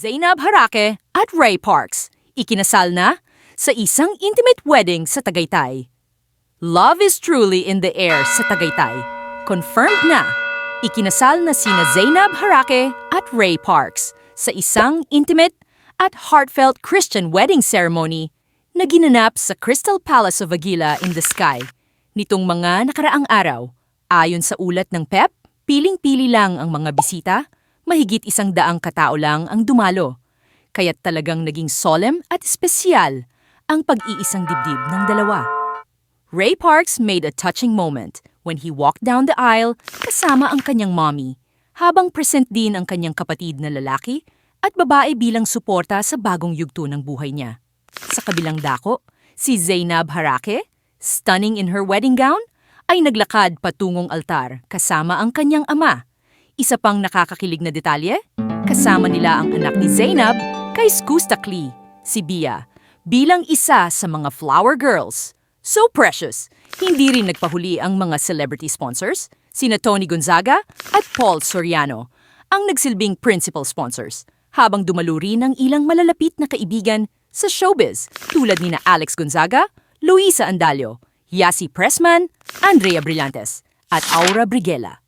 Zainab Harake at Ray Parks, ikinasal na sa isang intimate wedding sa Tagaytay. Love is truly in the air sa Tagaytay. Confirmed na, ikinasal na sina Zainab Harake at Ray Parks sa isang intimate at heartfelt Christian wedding ceremony na ginanap sa Crystal Palace of Aguila in the Sky nitong mga nakaraang araw. Ayon sa ulat ng PEP, piling-pili lang ang mga bisita, mahigit isang daang katao lang ang dumalo. Kaya't talagang naging solemn at espesyal ang pag-iisang dibdib ng dalawa. Ray Parks made a touching moment when he walked down the aisle kasama ang kanyang mommy, habang present din ang kanyang kapatid na lalaki at babae bilang suporta sa bagong yugto ng buhay niya. Sa kabilang dako, si Zainab Harake, stunning in her wedding gown, ay naglakad patungong altar kasama ang kanyang ama. Isa pang nakakakilig na detalye, kasama nila ang anak ni Zainab kay Skustakli, si Bia, bilang isa sa mga flower girls. So precious! Hindi rin nagpahuli ang mga celebrity sponsors, sina Tony Gonzaga at Paul Soriano, ang nagsilbing principal sponsors, habang dumalo rin ang ilang malalapit na kaibigan sa showbiz tulad ni na Alex Gonzaga, Luisa Andalio, Yasi Pressman, Andrea Brillantes, at Aura Briguela.